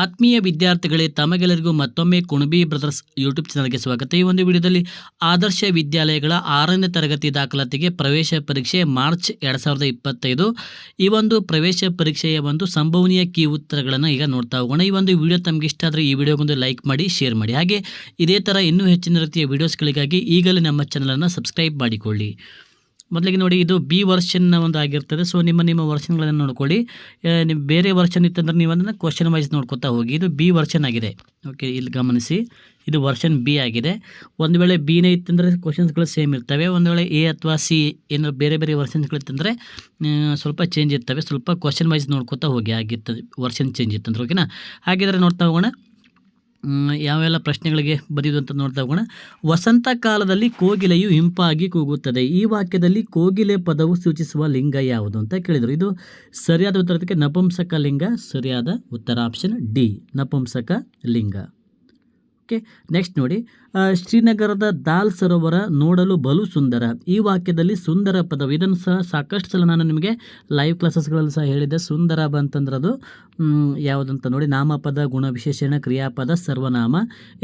ಆತ್ಮೀಯ ವಿದ್ಯಾರ್ಥಿಗಳೇ ತಮಗೆಲ್ಲರಿಗೂ ಮತ್ತೊಮ್ಮೆ ಕುಣಬಿ ಬ್ರದರ್ಸ್ ಯೂಟ್ಯೂಬ್ ಚಾನಲ್ಗೆ ಸ್ವಾಗತ. ಈ ಒಂದು ವಿಡಿಯೋದಲ್ಲಿ ಆದರ್ಶ ವಿದ್ಯಾಲಯಗಳ ಆರನೇ ತರಗತಿ ದಾಖಲಾತಿಗೆ ಪ್ರವೇಶ ಪರೀಕ್ಷೆ ಮಾರ್ಚ್ ಎರಡು ಸಾವಿರದ ಇಪ್ಪತ್ತೈದು. ಈ ಒಂದು ಪ್ರವೇಶ ಪರೀಕ್ಷೆಯ ಒಂದು ಸಂಭವನೀಯ ಕೀ ಉತ್ತರಗಳನ್ನು ಈಗ ನೋಡ್ತಾ ಹೋಗೋಣ. ಈ ಒಂದು ವಿಡಿಯೋ ತಮಗೆ ಇಷ್ಟ ಆದರೆ ಈ ವಿಡಿಯೋಗೊಂದು ಲೈಕ್ ಮಾಡಿ, ಶೇರ್ ಮಾಡಿ. ಹಾಗೆ ಇದೇ ಥರ ಇನ್ನೂ ಹೆಚ್ಚಿನ ರೀತಿಯ ವಿಡಿಯೋಸ್ಗಳಿಗಾಗಿ ಈಗಲೇ ನಮ್ಮ ಚಾನಲನ್ನು ಸಬ್ಸ್ಕ್ರೈಬ್ ಮಾಡಿಕೊಳ್ಳಿ. ಮೊದಲಿಗೆ ನೋಡಿ ಇದು ಬಿ ವರ್ಷನ್ನ ಒಂದು ಆಗಿರ್ತದೆ. ಸೊ ನಿಮ್ಮ ನಿಮ್ಮ ವರ್ಷನ್ಗಳನ್ನು ನೋಡ್ಕೊಳ್ಳಿ. ನಿಮ್ಮ ಬೇರೆ ವರ್ಷನ್ ಇತ್ತಂದ್ರೆ ನೀವು ಅದನ್ನು ಕ್ವಶನ್ ವೈಸ್ ನೋಡ್ಕೊತಾ ಹೋಗಿ. ಇದು ಬಿ ವರ್ಷನ್ ಆಗಿದೆ. ಓಕೆ ಇಲ್ಲಿ ಗಮನಿಸಿ. ಇದು ವರ್ಷನ್ ಬಿ ಆಗಿದೆ. ಒಂದು ವೇಳೆ ಬಿನೇ ಇತ್ತಂದರೆ ಕ್ವಶನ್ಸ್ಗಳು ಸೇಮ್ ಇರ್ತವೆ. ಒಂದು ವೇಳೆ ಎ ಅಥವಾ ಸಿ ಏನೋ ಬೇರೆ ಬೇರೆ ವರ್ಷನ್ಸ್ಗಳು ಇತ್ತಂದರೆ ಆ, ಸ್ವಲ್ಪ ಚೇಂಜ್ ಇರ್ತವೆ. ಸ್ವಲ್ಪ ಕ್ವಶನ್ ವೈಸ್ ನೋಡ್ಕೊತಾ ಹೋಗಿ ಆಗಿರ್ತದೆ. ವರ್ಷನ್ ಚೇಂಜ್ ಇತ್ತಂದ್ರೆ ಓಕೆನಾ ಹಾಗಿದ್ರೆ ನೋಡ್ತಾ ಹೋಗೋಣ. ಯಾವೆಲ್ಲ ಪ್ರಶ್ನೆಗಳಿಗೆ ಬರೆಯುವುದು ಅಂತ ನೋಡ್ತಾ ಹೋಗೋಣ. ವಸಂತ ಕಾಲದಲ್ಲಿ ಕೋಗಿಲೆಯು ಇಂಪಾಗಿ ಕೂಗುತ್ತದೆ. ಈ ವಾಕ್ಯದಲ್ಲಿ ಕೋಗಿಲೆ ಪದವು ಸೂಚಿಸುವ ಲಿಂಗ ಯಾವುದು ಅಂತ ಕೇಳಿದರು. ಇದು ಸರಿಯಾದ ಉತ್ತರಕ್ಕೆ ನಪುಂಸಕ ಲಿಂಗ, ಸರಿಯಾದ ಉತ್ತರ ಆಪ್ಷನ್ ಡಿ ನಪುಂಸಕ ಲಿಂಗ. ಓಕೆ ನೆಕ್ಸ್ಟ್ ನೋಡಿ. ಶ್ರೀನಗರದ ದಾಲ್ ಸರೋವರ ನೋಡಲು ಬಲು ಸುಂದರ. ಈ ವಾಕ್ಯದಲ್ಲಿ ಸುಂದರ ಪದವು. ಇದನ್ನು ಸಹ ಸಾಕಷ್ಟು ಸಲ ನಾನು ನಿಮಗೆ ಲೈವ್ ಕ್ಲಾಸಸ್ಗಳಲ್ಲಿ ಸಹ ಹೇಳಿದ್ದೆ. ಸುಂದರ ಬಂತಂದ್ರೆ ಅದು ಯಾವುದಂತ ನೋಡಿ. ನಾಮಪದ ಗುಣವಿಶೇಷಣ ಕ್ರಿಯಾಪದ, ಸರ್ವನಾಮ.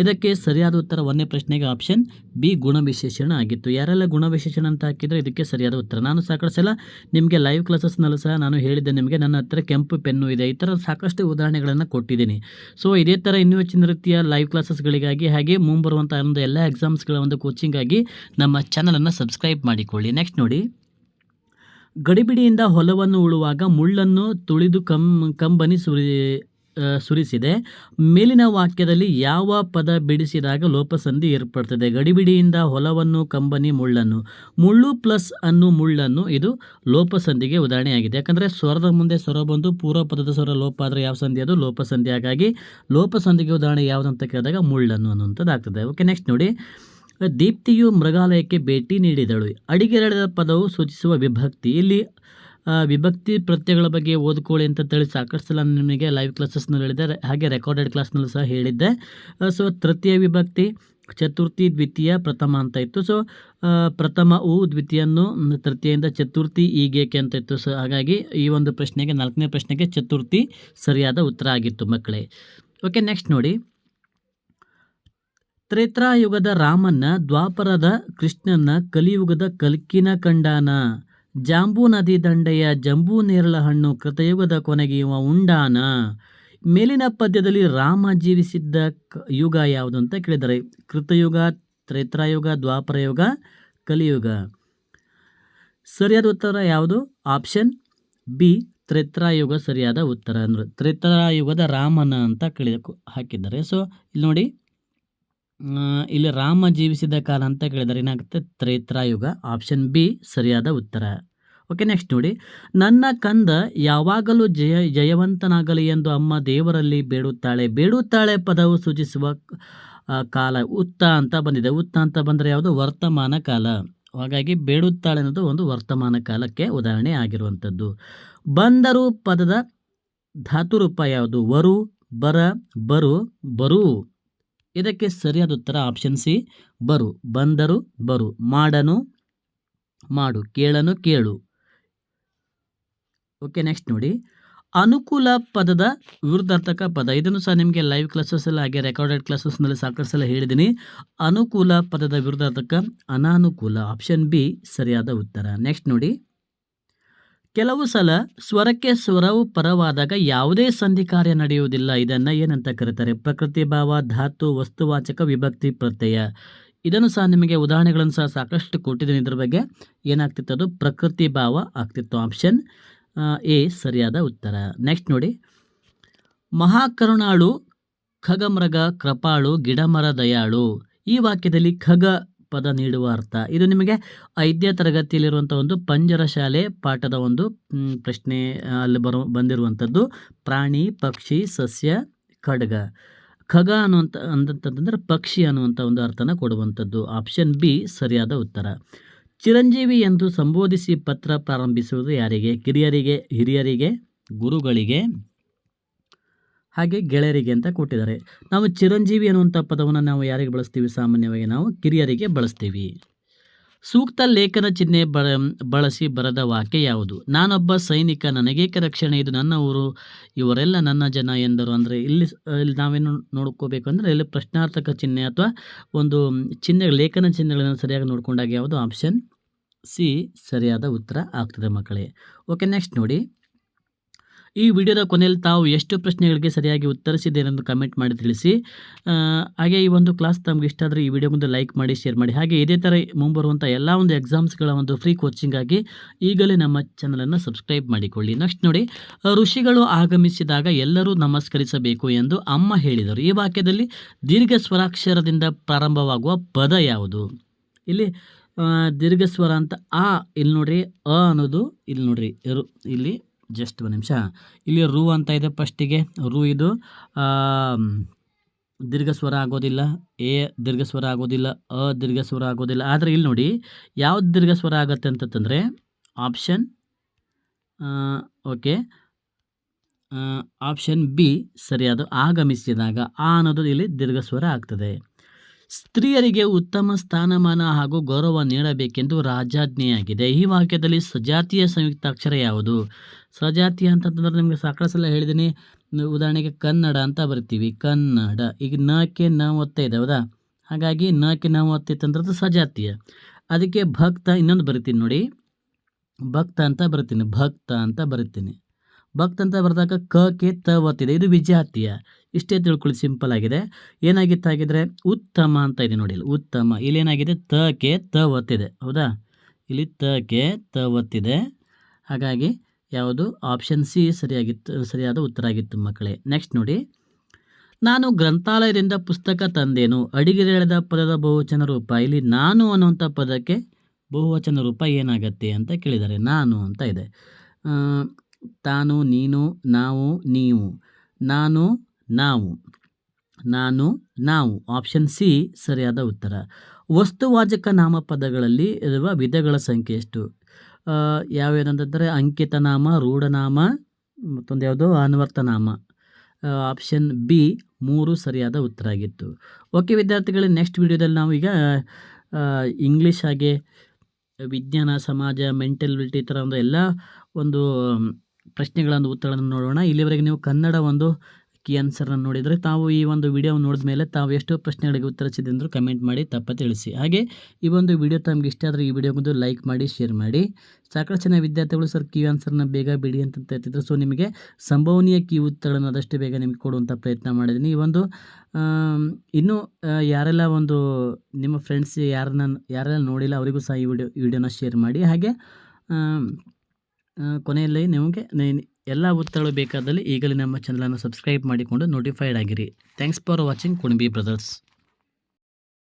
ಇದಕ್ಕೆ ಸರಿಯಾದ ಉತ್ತರ ಒಂದೇ ಪ್ರಶ್ನೆಗೆ ಆಪ್ಷನ್ ಬಿ ಗುಣವಿಶೇಷಣ ಆಗಿತ್ತು. ಯಾರೆಲ್ಲ ಗುಣವಿಶೇಷಣ ಅಂತ ಹಾಕಿದರೆ ಇದಕ್ಕೆ ಸರಿಯಾದ ಉತ್ತರ. ನಾನು ಸಾಕಷ್ಟು ಸಲ ನಿಮಗೆ ಲೈವ್ ಕ್ಲಾಸಸ್ನಲ್ಲೂ ಸಹ ನಾನು ಹೇಳಿದ್ದೆ ನಿಮಗೆ. ನನ್ನ ಹತ್ರ ಕೆಂಪು ಪೆನ್ನು ಇದೆ. ಈ ಥರ ಸಾಕಷ್ಟು ಉದಾಹರಣೆಗಳನ್ನು ಕೊಟ್ಟಿದ್ದೀನಿ. ಸೊ ಇದೇ ಥರ ಇನ್ನೂ ಹೆಚ್ಚಿನ ರೀತಿಯ ಲೈವ್ ಕ್ಲಾಸಸ್ಗಳಿಗಾಗಿ ಹಾಗೆ ಮುಂಬರುವಂಥ ಒಂದು ಎಲ್ಲ ಎಕ್ಸಾಮ್ಸ್ಗಳ ಒಂದು ಕೋಚಿಂಗಾಗಿ ನಮ್ಮ ಚಾನಲನ್ನು ಸಬ್ಸ್ಕ್ರೈಬ್ ಮಾಡಿಕೊಳ್ಳಿ. ನೆಕ್ಸ್ಟ್ ನೋಡಿ. ಗಡಿಬಿಡಿಯಿಂದ ಹೊಲವನ್ನು ಉಳುವಾಗ ಮುಳ್ಳನ್ನು ತುಳಿದು ಕಂ, ಕಂಬನಿ ಸುರಿ ಸುರಿಸಿದೆ. ಮೇಲಿನ ವಾಕ್ಯದಲ್ಲಿ ಯಾವ ಪದ ಬಿಡಿಸಿದಾಗ ಲೋಪಸಂಧಿ ಏರ್ಪಡ್ತದೆ? ಗಡಿಬಿಡಿಯಿಂದ ಹೊಲವನ್ನು, ಕಂಬನಿ, ಮುಳ್ಳನ್ನು. ಮುಳ್ಳು ಪ್ಲಸ್ ಅನ್ನು, ಮುಳ್ಳನ್ನು. ಇದು ಲೋಪಸಂಧಿಗೆ ಉದಾಹರಣೆಯಾಗಿದೆ. ಯಾಕಂದರೆ ಸ್ವರದ ಮುಂದೆ ಸ್ವರ ಬಂದು ಪೂರ್ವ ಪದದ ಸ್ವರ ಲೋಪ ಆದರೆ ಯಾವ ಸಂಧಿ ಅದು? ಲೋಪಸಂಧಿ. ಹಾಗಾಗಿ ಲೋಪಸಂಧಿಗೆ ಉದಾಹರಣೆ ಯಾವುದು ಅಂತ ಕೇಳಿದಾಗ ಮುಳ್ಳನ್ನು ಅನ್ನುವಂಥದ್ದು ಆಗ್ತದೆ. ಓಕೆ, ನೆಕ್ಸ್ಟ್ ನೋಡಿ. ದೀಪ್ತಿಯು ಮೃಗಾಲಯಕ್ಕೆ ಭೇಟಿ ನೀಡಿದಳು. ಅಡಿಗೆರಡದ ಪದವು ಸೂಚಿಸುವ ವಿಭಕ್ತಿ. ಇಲ್ಲಿ ವಿಭಕ್ತಿ ಪ್ರತ್ಯಯಗಳ ಬಗ್ಗೆ ಓದ್ಕೊಳ್ಳಿ ಅಂತ ಹೇಳಿ ಸಾಕಷ್ಟು ಸಲ ನಿಮಗೆ ಲೈವ್ ಕ್ಲಾಸಸ್ನಲ್ಲಿ ಹೇಳಿದ್ದೆ ಹಾಗೆ ರೆಕಾರ್ಡೆಡ್ ಕ್ಲಾಸ್ನಲ್ಲೂ ಸಹ ಹೇಳಿದ್ದೆ. ಸೊ ತೃತೀಯ ವಿಭಕ್ತಿ, ಚತುರ್ಥಿ, ದ್ವಿತೀಯ, ಪ್ರಥಮ ಅಂತ ಇತ್ತು. ಸೊ ಪ್ರಥಮ ಉ ದ್ವಿತೀಯನ್ನು ತೃತೀಯಿಂದ ಚತುರ್ಥಿ ಈಗೇಕೆ ಅಂತ ಇತ್ತು. ಸೊ ಹಾಗಾಗಿ ಈ ಒಂದು ಪ್ರಶ್ನೆಗೆ, ನಾಲ್ಕನೇ ಪ್ರಶ್ನೆಗೆ ಚತುರ್ಥಿ ಸರಿಯಾದ ಉತ್ತರ ಆಗಿತ್ತು ಮಕ್ಕಳೇ. ಓಕೆ ನೆಕ್ಸ್ಟ್ ನೋಡಿ. ತ್ರೇತ್ರಾಯುಗದ ರಾಮನ ದ್ವಾಪರದ ಕೃಷ್ಣನ ಕಲಿಯುಗದ ಕಲ್ಕಿನ ಕಂಡಾನ. ಜಾಂಬೂ ನದಿ ದಂಡೆಯ ಜಂಬೂ ನೇರಳ ಹಣ್ಣು ಕೃತಯುಗದ ಕೊನೆಗೆ ಇವ ಉಂಡಾನ ಮೇಲಿನ ಪದ್ಯದಲ್ಲಿ ರಾಮ ಜೀವಿಸಿದ್ದ ಯುಗ ಯಾವುದು ಅಂತ ಕೇಳಿದ್ದಾರೆ ಕೃತಯುಗ, ತ್ರೈತ್ರಾಯುಗ, ದ್ವಾಪರಯುಗ, ಕಲಿಯುಗ. ಸರಿಯಾದ ಉತ್ತರ ಯಾವುದು? ಆಪ್ಷನ್ ಬಿ, ತ್ರೇತ್ರಾಯುಗ ಸರಿಯಾದ ಉತ್ತರ. ಅಂದರೆ ತ್ರೈತ್ರಾಯುಗದ ರಾಮನ ಅಂತ ಕೇಳಿ ಹಾಕಿದ್ದಾರೆ. ಸೊ ಇಲ್ಲಿ ನೋಡಿ. ಇಲ್ಲಿ ರಾಮ ಜೀವಿಸಿದ ಕಾಲ ಅಂತ ಕೇಳಿದರೆ ಏನಾಗುತ್ತೆ? ತ್ರೇತ್ರಾಯುಗ ಆಪ್ಷನ್ ಬಿ ಸರಿಯಾದ ಉತ್ತರ. ಓಕೆ ನೆಕ್ಸ್ಟ್ ನೋಡಿ. ನನ್ನ ಕಂದ ಯಾವಾಗಲೂ ಜಯ, ಜಯವಂತನಾಗಲಿ ಎಂದು ಅಮ್ಮ ದೇವರಲ್ಲಿ ಬೇಡುತ್ತಾಳೆ. ಬೇಡುತ್ತಾಳೆ ಪದವು ಸೂಚಿಸುವ ಕಾಲ. ಉತ್ತ ಅಂತ ಬಂದಿದೆ. ಉತ್ತ ಅಂತ ಬಂದರೆ ಯಾವುದು? ವರ್ತಮಾನ ಕಾಲ. ಹಾಗಾಗಿ ಬೇಡುತ್ತಾಳೆ ಅನ್ನೋದು ಒಂದು ವರ್ತಮಾನ ಕಾಲಕ್ಕೆ ಉದಾಹರಣೆ ಆಗಿರುವಂಥದ್ದು. ಬಂದರು ಪದದ ಧಾತುರೂಪ ಯಾವುದು? ವರು, ಬರ, ಬರು ಬರು. ಇದಕ್ಕೆ ಸರಿಯಾದ ಉತ್ತರ ಆಪ್ಷನ್ ಸಿ ಬರು. ಬಂದರು, ಬರು. ಮಾಡನು, ಮಾಡು. ಕೇಳನು, ಕೇಳು. ಓಕೆ ನೆಕ್ಸ್ಟ್ ನೋಡಿ. ಅನುಕೂಲ ಪದದ ವಿರುದ್ಧಾರ್ಥಕ ಪದ. ಇದನ್ನು ಸಹ ನಿಮಗೆ ಲೈವ್ ಕ್ಲಾಸಸ್ಸಲ್ಲಿ ಹಾಗೆ ರೆಕಾರ್ಡೆಡ್ ಕ್ಲಾಸಸ್ನಲ್ಲಿ ಸಾಕಷ್ಟು ಸಲ ಹೇಳಿದ್ದೀನಿ ಅನುಕೂಲ ಪದದ ವಿರುದ್ಧಾರ್ಥಕ ಅನಾನುಕೂಲ. ಆಪ್ಷನ್ ಬಿ ಸರಿಯಾದ ಉತ್ತರ. ನೆಕ್ಸ್ಟ್ ನೋಡಿ. ಕೆಲವು ಸಲ ಸ್ವರಕ್ಕೆ ಸ್ವರವು ಪರವಾದಾಗ ಯಾವುದೇ ಸಂಧಿ ಕಾರ್ಯ ನಡೆಯುವುದಿಲ್ಲ. ಇದನ್ನು ಏನಂತ ಕರೀತಾರೆ? ಪ್ರಕೃತಿ ಭಾವ, ಧಾತು, ವಸ್ತುವಾಚಕ ವಿಭಕ್ತಿ, ಪ್ರತ್ಯಯ. ಇದನ್ನು ಸಹ ನಿಮಗೆ ಉದಾಹರಣೆಗಳನ್ನು ಸಹ ಸಾಕಷ್ಟು ಕೊಟ್ಟಿದ್ದೀನಿ. ಇದ್ರ ಬಗ್ಗೆ ಏನಾಗ್ತಿತ್ತು ಅದು? ಪ್ರಕೃತಿ ಭಾವ ಆಗ್ತಿತ್ತು. ಆಪ್ಷನ್ ಎ, ಸರಿಯಾದ ಉತ್ತರ. ನೆಕ್ಸ್ಟ್ ನೋಡಿ. ಮಹಾಕರುಣಾಳು, ಖಗಮೃಗ, ಕೃಪಾಳು, ಗಿಡಮರ ದಯಾಳು. ಈ ವಾಕ್ಯದಲ್ಲಿ ಖಗ ಪದ ನೀಡುವ ಅರ್ಥ. ಇದು ನಿಮಗೆ ಐದ್ಯ ತರಗತಿಯಲ್ಲಿರುವಂಥ ಒಂದು ಪಂಜರ ಶಾಲೆ ಪಾಠದ ಒಂದು ಪ್ರಶ್ನೆ ಅಲ್ಲಿ ಬರೋ, ಬಂದಿರುವಂಥದ್ದು. ಪ್ರಾಣಿ, ಪಕ್ಷಿ, ಸಸ್ಯ, ಖಡ್ಗ. ಖಗ ಅನ್ನುವಂಥ ಅಂತಂತಂದ್ರೆ ಪಕ್ಷಿ ಅನ್ನುವಂಥ ಒಂದು ಅರ್ಥನ ಕೊಡುವಂಥದ್ದು. ಆಪ್ಷನ್ ಬಿ, ಸರಿಯಾದ ಉತ್ತರ. ಚಿರಂಜೀವಿ ಎಂದು ಸಂಬೋಧಿಸಿ ಪತ್ರ ಪ್ರಾರಂಭಿಸುವುದು ಯಾರಿಗೆ? ಕಿರಿಯರಿಗೆ, ಹಿರಿಯರಿಗೆ, ಗುರುಗಳಿಗೆ? ಹಾಗೆ ಗೆಳೆಯರಿಗೆ ಅಂತ ಕೊಟ್ಟಿದ್ದಾರೆ. ನಾವು ಚಿರಂಜೀವಿ ಅನ್ನುವಂಥ ಪದವನ್ನು ನಾವು ಯಾರಿಗೆ ಬಳಸ್ತೀವಿ? ಸಾಮಾನ್ಯವಾಗಿ ನಾವು ಕಿರಿಯರಿಗೆ ಬಳಸ್ತೀವಿ. ಸೂಕ್ತ ಲೇಖನ ಚಿಹ್ನೆ ಬಳ, ಬಳಸಿ ಬರೆದ ವಾಕ್ಯ ಯಾವುದು? ನಾನೊಬ್ಬ ಸೈನಿಕ, ನನಗೇಕೆ ರಕ್ಷಣೆ? ಇದು ನನ್ನ ಊರು, ಇವರೆಲ್ಲ ನನ್ನ ಜನ ಎಂದರು ಅಂದರೆ ಇಲ್ಲಿ ಇಲ್ಲಿ ನಾವೇನು ನೋಡ್ಕೋಬೇಕು ಅಂದರೆ ಇಲ್ಲಿ ಪ್ರಶ್ನಾರ್ಥಕ ಚಿಹ್ನೆ ಅಥವಾ ಒಂದು ಚಿಹ್ನೆ, ಲೇಖನ ಚಿಹ್ನೆಗಳನ್ನು ಸರಿಯಾಗಿ ನೋಡ್ಕೊಂಡಾಗ ಯಾವುದು? ಆಪ್ಷನ್ ಸಿ, ಸರಿಯಾದ ಉತ್ತರ ಆಗ್ತದೆ ಮಕ್ಕಳೇ. ಓಕೆ, ನೆಕ್ಸ್ಟ್ ನೋಡಿ. ಈ ವಿಡಿಯೋದ ಕೊನೆಯಲ್ಲಿ ತಾವು ಎಷ್ಟು ಪ್ರಶ್ನೆಗಳಿಗೆ ಸರಿಯಾಗಿ ಉತ್ತರಿಸಿದ್ದೇನೆಂದು ಕಮೆಂಟ್ ಮಾಡಿ ತಿಳಿಸಿ. ಹಾಗೆ ಈ ಒಂದು ಕ್ಲಾಸ್ ತಮಗೆ ಇಷ್ಟ ಆದರೆ ಈ ವಿಡಿಯೋ ಮುಂದೆ ಲೈಕ್ ಮಾಡಿ ಶೇರ್ ಮಾಡಿ. ಹಾಗೆ ಇದೇ ಥರ ಮುಂಬರುವಂಥ ಎಲ್ಲ ಒಂದು ಎಕ್ಸಾಮ್ಸ್ಗಳ ಒಂದು ಫ್ರೀ ಕೋಚಿಂಗ್ ಆಗಿ ಈಗಲೇ ನಮ್ಮ ಚಾನಲನ್ನು ಸಬ್ಸ್ಕ್ರೈಬ್ ಮಾಡಿಕೊಳ್ಳಿ. ನೆಕ್ಸ್ಟ್ ನೋಡಿ, ಋಷಿಗಳು ಆಗಮಿಸಿದಾಗ ಎಲ್ಲರೂ ನಮಸ್ಕರಿಸಬೇಕು ಎಂದು ಅಮ್ಮ ಹೇಳಿದರು. ಈ ವಾಕ್ಯದಲ್ಲಿ ದೀರ್ಘ ಸ್ವರಾಕ್ಷರದಿಂದ ಪ್ರಾರಂಭವಾಗುವ ಪದ ಯಾವುದು? ಇಲ್ಲಿ ದೀರ್ಘ ಸ್ವರ ಅಂತ ಆ, ಇಲ್ಲಿ ನೋಡ್ರಿ, ಅ ಅನ್ನೋದು ಇಲ್ಲಿ ನೋಡ್ರಿ ಇಲ್ಲಿ ಜಸ್ಟ್ ಒಂದು ನಿಮಿಷ. ಇಲ್ಲಿ ರು ಅಂತ ಇದೆ ಫಸ್ಟಿಗೆ ರು ಇದು ದೀರ್ಘ ಸ್ವರ ಆಗೋದಿಲ್ಲ, ಎ ದೀರ್ಘ ಸ್ವರ ಆಗೋದಿಲ್ಲ, ಅ ದೀರ್ಘ ಸ್ವರ ಆಗೋದಿಲ್ಲ. ಆದರೆ ಇಲ್ಲಿ ನೋಡಿ, ಯಾವ್ದು ದೀರ್ಘ ಸ್ವರ ಆಗುತ್ತೆ ಅಂತಂತಂದರೆ ಆಪ್ಷನ್ ಓಕೆ ಆಪ್ಷನ್ ಬಿ ಸರಿಯಾದ ಆಗಮಿಸಿದಾಗ ಆ ಅನ್ನೋದು ಇಲ್ಲಿ ದೀರ್ಘ ಸ್ವರ ಆಗ್ತದೆ. ಸ್ತ್ರೀಯರಿಗೆ ಉತ್ತಮ ಸ್ಥಾನಮಾನ ಹಾಗೂ ಗೌರವ ನೀಡಬೇಕೆಂದು ರಾಜಾಜ್ಞೆಯಾಗಿದೆ ಈ ವಾಕ್ಯದಲ್ಲಿ ಸಜಾತಿಯ ಸಂಯುಕ್ತಾಕ್ಷರ ಯಾವುದು? ಸಜಾತಿಯ ಅಂತಂತಂದ್ರೆ ನಿಮಗೆ ಸಾಕಷ್ಟು ಸಲ ಹೇಳಿದ್ದೀನಿ ಉದಾಹರಣೆಗೆ ಕನ್ನಡ ಅಂತ ಬರ್ತೀವಿ. ಕನ್ನಡ. ಈಗ ನಕ್ಕೆ ನ, ಒತ್ತ ಇದೆ ಹೌದಾ ಹಾಗಾಗಿ ನಕ್ಕೆ ನ ಒತ್ತಿತ್ತಂದ್ರೆ ಅದು ಸಜಾತಿಯ ಅದಕ್ಕೆ ಭಕ್ತ ಇನ್ನೊಂದು ಬರಿತೀನಿ ನೋಡಿ. ಭಕ್ತ ಅಂತ ಬರ್ತೀನಿ. ಭಕ್ತ ಅಂತ ಬರಿತೀನಿ. ಭಕ್ತ ಅಂತ ಬರೆದಾಗ ಕ, ಕೆ, ತ ಒತ್ತಿದೆ ಇದು ವಿಜಾತಿಯ. ಇಷ್ಟೇ ತಿಳ್ಕೊಳ್ಳಿ, ಸಿಂಪಲ್ ಆಗಿದೆ. ಏನಾಗಿತ್ತು ಹಾಗಿದ್ರೆ ಉತ್ತಮ ಅಂತ ಇದೆ ನೋಡಿ ಇಲ್ಲಿ, ಉತ್ತಮ. ಇಲ್ಲಿ ಏನಾಗಿದೆ? ತ ಒತ್ತಿದೆ. ಹೌದಾ? ಇಲ್ಲಿ ತ ಕೆ ತ ಒತ್ತಿದೆ. ಹಾಗಾಗಿ ಯಾವುದು? ಆಪ್ಷನ್ ಸಿ ಸರಿಯಾಗಿತ್ತು, ಸರಿಯಾದ ಉತ್ತರ ಆಗಿತ್ತು ಮಕ್ಕಳೇ. ನೆಕ್ಸ್ಟ್ ನೋಡಿ. ನಾನು ಗ್ರಂಥಾಲಯದಿಂದ ಪುಸ್ತಕ ತಂದೇನು? ಅಡಿಗೆ ಎಳೆದ ಪದದ ಬಹುವಚನ ರೂಪ. ಇಲ್ಲಿ ನಾನು ಅನ್ನುವಂಥ ಪದಕ್ಕೆ ಬಹುವಚನ ರೂಪ ಏನಾಗತ್ತೆ ಅಂತ ಕೇಳಿದ್ದಾರೆ. ನಾನು ಅಂತ ಇದೆ. ತಾನು, ನೀನು, ನಾವು, ನೀವು. ನಾನು ನಾವು. ನಾನು, ನಾವು. ಆಪ್ಷನ್ ಸಿ ಸರಿಯಾದ ಉತ್ತರ. ವಸ್ತುವಾಚಕ ನಾಮಪದಗಳಲ್ಲಿ ಇರುವ ವಿಧಗಳ ಸಂಖ್ಯೆ ಎಷ್ಟು? ಯಾವ್ಯಾವುದಂತಂದರೆ ಅಂಕಿತನಾಮ ರೂಢನಾಮ ಮತ್ತೊಂದು ಯಾವುದು? ಅನ್ವರ್ತನಾಮ ಆಪ್ಷನ್ ಬಿ ಮೂರು ಸರಿಯಾದ ಉತ್ತರ ಆಗಿತ್ತು. ಓಕೆ ವಿದ್ಯಾರ್ಥಿಗಳೇ ನೆಕ್ಸ್ಟ್ ವಿಡಿಯೋದಲ್ಲಿ ನಾವು ಈಗ ಇಂಗ್ಲೀಷ್ ಹಾಗೆ ವಿಜ್ಞಾನ, ಸಮಾಜ ಮೆಂಟಲಿಟಿ ಥರ ಒಂದು ಎಲ್ಲ ಒಂದು ಪ್ರಶ್ನೆಗಳನ್ನು, ಉತ್ತರಗಳನ್ನು ನೋಡೋಣ. ಇಲ್ಲಿವರೆಗೆ ನೀವು ಕನ್ನಡ ಒಂದು ಕೀ ಆನ್ಸರನ್ನು ನೋಡಿದರೆ ತಾವು ಈ ಒಂದು ವಿಡಿಯೋ ನೋಡಿದ ಮೇಲೆ ತಾವು ಎಷ್ಟು ಪ್ರಶ್ನೆಗಳಿಗೆ ಉತ್ತರಿಸಿದೆ ಅಂದರೂ ಕಮೆಂಟ್ ಮಾಡಿ ತಪ್ಪ ತಿಳಿಸಿ. ಹಾಗೆ ಈ ಒಂದು ವಿಡಿಯೋ ತಮಗೆ ಇಷ್ಟ ಆದರೆ ಈ ವಿಡಿಯೋಗೊಂದು ಲೈಕ್ ಮಾಡಿ, ಶೇರ್ ಮಾಡಿ. ಸಾಕಷ್ಟು ಜನ ವಿದ್ಯಾರ್ಥಿಗಳು ಸರ್ ಕೀ ಆನ್ಸರ್ನ ಬೇಗ ಬಿಡಿ ಅಂತ ಹೇಳ್ತಿದ್ರು. ಸೊ, ನಿಮಗೆ ಸಂಭವನೀಯ ಕೀ ಉತ್ತರಗಳನ್ನು ಆದಷ್ಟು ಬೇಗ ನಿಮಗೆ ಕೊಡುವಂಥ ಪ್ರಯತ್ನ ಮಾಡಿದ್ದೀನಿ. ಈ ಒಂದು ಇನ್ನೂ ಯಾರೆಲ್ಲ ಒಂದು ನಿಮ್ಮ ಫ್ರೆಂಡ್ಸ್ ಯಾರನ್ನ, ಯಾರೆಲ್ಲ ನೋಡಿಲ್ಲ ಅವರಿಗೂ ಸಹ ಈ ವಿಡಿಯೋ ವಿಡಿಯೋನ ಶೇರ್ ಮಾಡಿ. ಹಾಗೆ ಕೊನೆಯಲ್ಲಿ ನಿಮಗೆ ಎಲ್ಲ ಉತ್ತರಗಳು ಬೇಕಾದಲ್ಲಿ ಈಗಲೇ ನಮ್ಮ ಚಾನಲನ್ನು ಸಬ್ಸ್ಕ್ರೈಬ್ ಮಾಡಿಕೊಂಡು ನೋಟಿಫೈಡ್ ಆಗಿರಿ. Thanks for watching Kunabi brothers